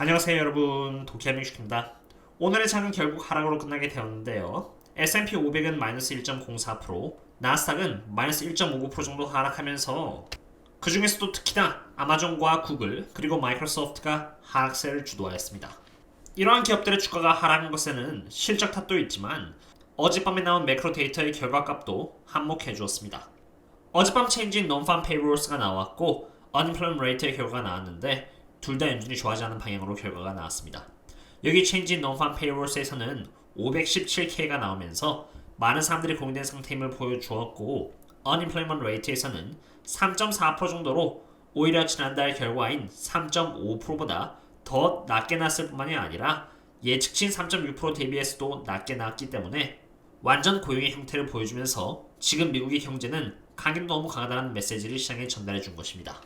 안녕하세요 여러분. 도키아민슈입니다. 오늘의 장은 결국 하락으로 끝나게 되었는데요. S&P 500은 마이너스 1.04% 나스닥은 마이너스 1.59% 정도 하락하면서 그 중에서도 특히나 아마존과 구글 그리고 마이크로소프트가 하락세를 주도하였습니다. 이러한 기업들의 주가가 하락한 것에는 실적 탓도 있지만 어젯밤에 나온 매크로 데이터의 결과값도 한몫해 주었습니다. 어젯밤 체인지인 논팜 페이로스가 나왔고 언플레이먼트 레이트의 결과가 나왔는데 둘 다 연준이 좋아하지 않은 방향으로 결과가 나왔습니다. 여기 체인지 논팜 페이로스에서는 517K가 나오면서 많은 사람들이 고민된 상태임을 보여주었고 언플레이먼트 레이트에서는 3.4% 정도로 오히려 지난달 결과인 3.5%보다 더 낮게 났을 뿐만이 아니라 예측치인 3.6% 대비해서도 낮게 나왔기 때문에 완전 고용의 형태를 보여주면서 지금 미국의 경제는 강이 너무 강하다는 메시지를 시장에 전달해 준 것입니다.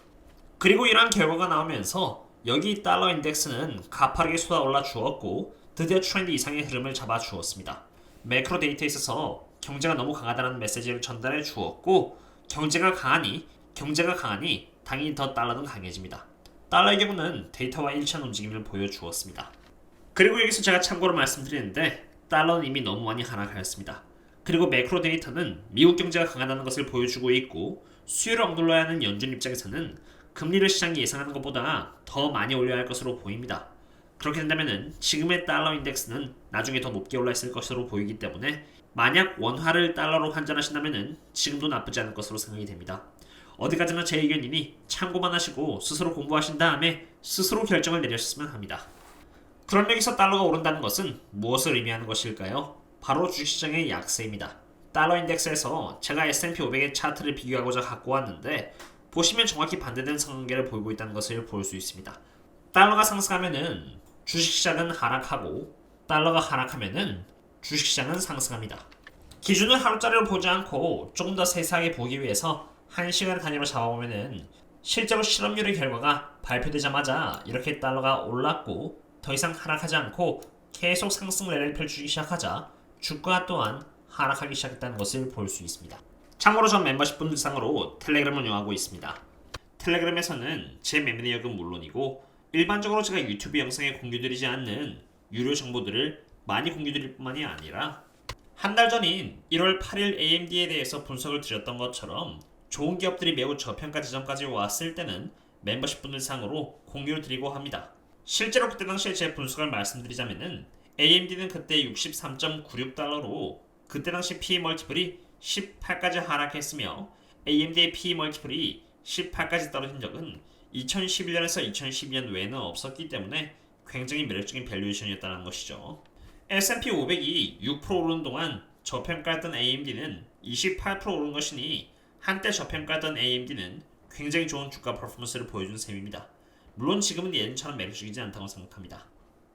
그리고 이러한 결과가 나오면서 여기 달러 인덱스는 가파르게 쏟아올라 주었고 드디어 트렌드 이상의 흐름을 잡아 주었습니다. 매크로 데이터에 있어서 경제가 너무 강하다는 메시지를 전달해 주었고 경제가 강하니 경제가 강하니 당연히 더 달러는 강해집니다. 달러의 경우는 데이터와 일치한 움직임을 보여주었습니다. 그리고 여기서 제가 참고로 말씀드리는데 달러는 이미 너무 많이 하락하였습니다. 그리고 매크로 데이터는 미국 경제가 강하다는 것을 보여주고 있고 수요를 억눌러야 하는 연준 입장에서는 금리를 시장이 예상하는 것보다 더 많이 올려야 할 것으로 보입니다. 그렇게 된다면 지금의 달러 인덱스는 나중에 더 높게 올라 있을 것으로 보이기 때문에 만약 원화를 달러로 환전하신다면 지금도 나쁘지 않을 것으로 생각이 됩니다. 어디까지나 제 의견이니 참고만 하시고 스스로 공부하신 다음에 스스로 결정을 내리셨으면 합니다. 그럼 여기서 달러가 오른다는 것은 무엇을 의미하는 것일까요? 바로 주식시장의 약세입니다. 달러 인덱스에서 제가 S&P 500의 차트를 비교하고자 갖고 왔는데 보시면 정확히 반대된 상관계를 보이고 있다는 것을 볼 수 있습니다. 달러가 상승하면은 주식시장은 하락하고 달러가 하락하면은 주식시장은 상승합니다. 기준을 하루짜리로 보지 않고 조금 더 세세하게 보기 위해서 1시간 단위로 잡아보면은 실제로 실업률의 결과가 발표되자마자 이렇게 달러가 올랐고 더 이상 하락하지 않고 계속 상승세를 펼치기 시작하자 주가 또한 하락하기 시작했다는 것을 볼 수 있습니다. 참고로 전 멤버십 분들 상으로 텔레그램을 운영하고 있습니다. 텔레그램에서는 제 매매 내역은 물론이고 일반적으로 제가 유튜브 영상에 공유드리지 않는 유료 정보들을 많이 공유드릴 뿐만이 아니라 한 달 전인 1월 8일 AMD에 대해서 분석을 드렸던 것처럼 좋은 기업들이 매우 저평가 지점까지 왔을 때는 멤버십 분들 상으로 공유를 드리고 합니다. 실제로 그때 당시에 제 분석을 말씀드리자면은 AMD는 그때 63.96달러로 그때 당시 PE 멀티플이 18까지 하락했으며 AMD의 PE 멀티플이 18까지 떨어진 적은 2011년에서 2012년 외에는 없었기 때문에 굉장히 매력적인 밸류에이션이었다는 것이죠. S&P 500이 6% 오르는 동안 저평가했던 AMD는 28% 오른 것이니 한때 저평가했던 AMD는 굉장히 좋은 주가 퍼포먼스를 보여준 셈입니다. 물론 지금은 예전처럼 매력적이지 않다고 생각합니다.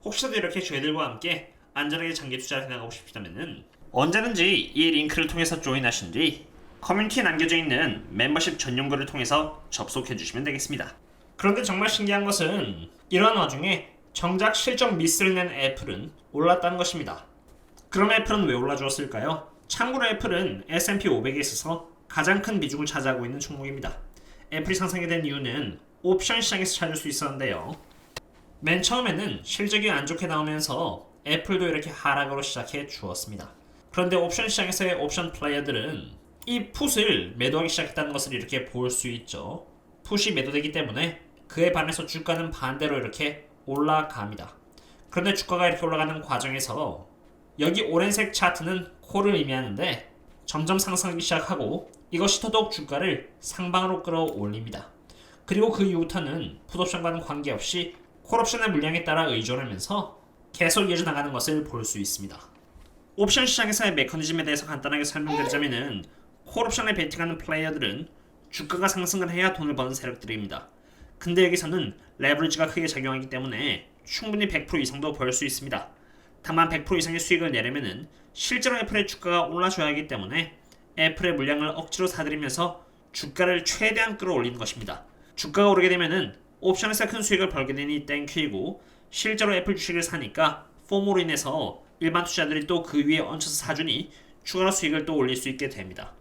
혹시라도 이렇게 저희들과 함께 안전하게 장기 투자를 해나가고 싶다면은 언제든지 이 링크를 통해서 조인하신 뒤 커뮤니티에 남겨져 있는 멤버십 전용 글을 통해서 접속해 주시면 되겠습니다. 그런데 정말 신기한 것은 이러한 와중에 정작 실적 미스를 낸 애플은 올랐다는 것입니다. 그럼 애플은 왜 올라주었을까요? 참고로 애플은 S&P 500에 있어서 가장 큰 비중을 차지하고 있는 종목입니다. 애플이 상승하게 된 이유는 옵션 시장에서 찾을 수 있었는데요. 맨 처음에는 실적이 안 좋게 나오면서 애플도 이렇게 하락으로 시작해 주었습니다. 그런데 옵션 시장에서의 옵션 플레이어들은 이 풋을 매도하기 시작했다는 것을 이렇게 볼 수 있죠. 풋이 매도되기 때문에 그에 반해서 주가는 반대로 이렇게 올라갑니다. 그런데 주가가 이렇게 올라가는 과정에서 여기 오렌색 차트는 콜을 의미하는데 점점 상승하기 시작하고 이것이 더더욱 주가를 상방으로 끌어올립니다. 그리고 그 이후부터는 풋옵션과는 관계없이 콜옵션의 물량에 따라 의존하면서 계속 이어져 나가는 것을 볼 수 있습니다. 옵션 시장에서의 메커니즘에 대해서 간단하게 설명드리자면은 콜옵션에 베팅하는 플레이어들은 주가가 상승을 해야 돈을 버는 세력들입니다. 근데 여기서는 레버리지가 크게 작용하기 때문에 충분히 100% 이상도 벌 수 있습니다. 다만 100% 이상의 수익을 내려면은 실제로 애플의 주가가 올라줘야 하기 때문에 애플의 물량을 억지로 사들이면서 주가를 최대한 끌어올리는 것입니다. 주가가 오르게 되면은 옵션에서 큰 수익을 벌게 되니 땡큐이고 실제로 애플 주식을 사니까 폼으로 인해서 일반 투자들이 또 그 위에 얹혀서 사주니 추가로 수익을 또 올릴 수 있게 됩니다.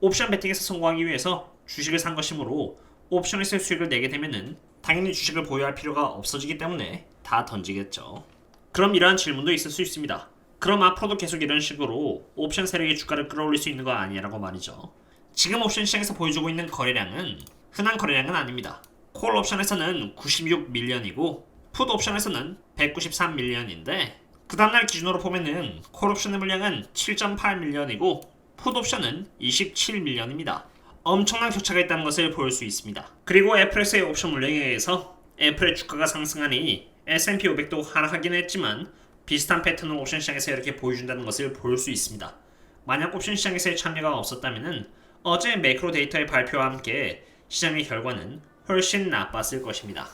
옵션 베팅에서 성공하기 위해서 주식을 산 것이므로 옵션에서 수익을 내게 되면은 당연히 주식을 보유할 필요가 없어지기 때문에 다 던지겠죠. 그럼 이러한 질문도 있을 수 있습니다. 그럼 앞으로도 계속 이런 식으로 옵션 세력이 주가를 끌어올릴 수 있는 거 아니냐라고 말이죠. 지금 옵션 시장에서 보여주고 있는 거래량은 흔한 거래량은 아닙니다. 콜 옵션에서는 96밀리언이고 풋 옵션에서는 193밀리언인데 그 다음날 기준으로 보면은 콜 옵션의 물량은 7.8밀리언이고 풋 옵션은 27밀리언입니다. 엄청난 격차가 있다는 것을 볼 수 있습니다. 그리고 애플에서의 옵션 물량에 의해서 애플의 주가가 상승하니 S&P 500도 하락하긴 했지만 비슷한 패턴을 옵션 시장에서 이렇게 보여준다는 것을 볼 수 있습니다. 만약 옵션 시장에서의 참여가 없었다면 어제 매크로 데이터의 발표와 함께 시장의 결과는 훨씬 나빴을 것입니다.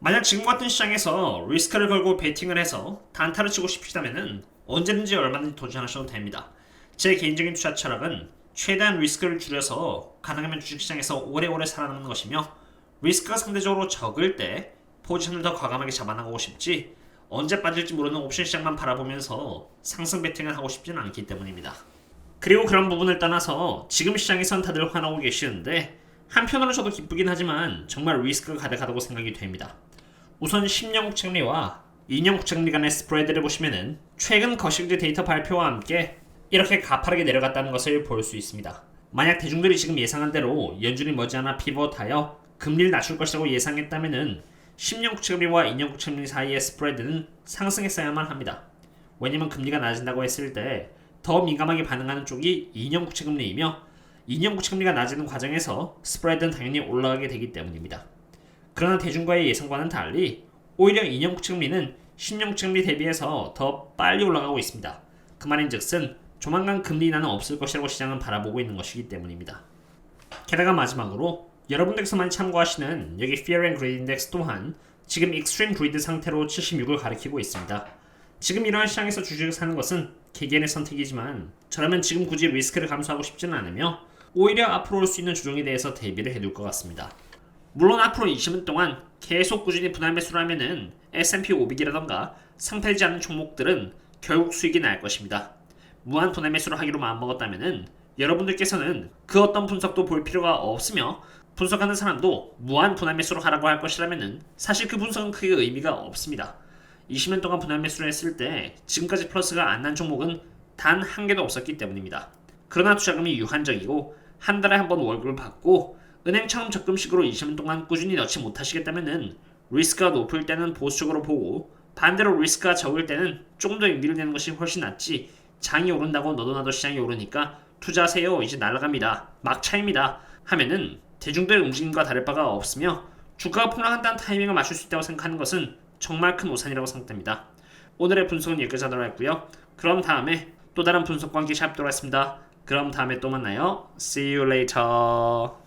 만약 지금 같은 시장에서 리스크를 걸고 베팅을 해서 단타를 치고 싶으시다면 언제든지 얼마든지 도전하셔도 됩니다. 제 개인적인 투자 철학은 최대한 리스크를 줄여서 가능하면 주식시장에서 오래오래 살아남는 것이며 리스크가 상대적으로 적을 때 포지션을 더 과감하게 잡아나가고 싶지 언제 빠질지 모르는 옵션 시장만 바라보면서 상승 베팅을 하고 싶지는 않기 때문입니다. 그리고 그런 부분을 떠나서 지금 시장에선 다들 화나고 계시는데 한편으로 저도 기쁘긴 하지만 정말 리스크가 가득하다고 생각이 됩니다. 우선 10년 국채금리와 2년 국채금리 간의 스프레드를 보시면은 최근 거시기 데이터 발표와 함께 이렇게 가파르게 내려갔다는 것을 볼 수 있습니다. 만약 대중들이 지금 예상한 대로 연준이 머지않아 피벗하여 금리를 낮출 것이라고 예상했다면은 10년 국 채금리와 2년 국 채금리 사이의 스프레드는 상승했어야만 합니다. 왜냐면 금리가 낮아진다고 했을 때 더 민감하게 반응하는 쪽이 2년 국 채금리이며 2년 국채금리가 낮아지는 과정에서 스프레드는 당연히 올라가게 되기 때문입니다. 그러나 대중과의 예상과는 달리 오히려 2년 국채금리는 10년 국채금리 대비해서 더 빨리 올라가고 있습니다. 그 말인즉슨 조만간 금리 인하는 없을 것이라고 시장은 바라보고 있는 것이기 때문입니다. 게다가 마지막으로 여러분들께서 많이 참고하시는 여기 Fear and Greed Index 또한 지금 Extreme Greed 상태로 76을 가리키고 있습니다. 지금 이러한 시장에서 주식을 사는 것은 개개인의 선택이지만 저라면 지금 굳이 리스크를 감수하고 싶지는 않으며 오히려 앞으로 올 수 있는 조정에 대해서 대비를 해둘 것 같습니다. 물론 앞으로 20년 동안 계속 꾸준히 분할 매수를 하면은 S&P 500이라던가 상패되지 않는 종목들은 결국 수익이 날 것입니다. 무한 분할 매수를 하기로 마음먹었다면은 여러분들께서는 그 어떤 분석도 볼 필요가 없으며 분석하는 사람도 무한 분할 매수로 하라고 할 것이라면은 사실 그 분석은 크게 의미가 없습니다. 20년 동안 분할 매수를 했을 때 지금까지 플러스가 안 난 종목은 단 한 개도 없었기 때문입니다. 그러나 투자금이 유한적이고 한 달에 한 번 월급을 받고 은행처럼 적금식으로 20년 동안 꾸준히 넣지 못하시겠다면은 리스크가 높을 때는 보수적으로 보고 반대로 리스크가 적을 때는 조금 더 용기를 내는 것이 훨씬 낫지 장이 오른다고 너도 나도 시장이 오르니까 투자하세요 이제 날아갑니다 막차입니다 하면은 대중들의 움직임과 다를 바가 없으며 주가가 폭락한다는 타이밍을 맞출 수 있다고 생각하는 것은 정말 큰 오산이라고 생각됩니다. 오늘의 분석은 여기까지 하도록 하고요. 그럼 다음에 또 다른 분석과 함께 샵도록 하겠습니다. 그럼 다음에 또 만나요. See you later.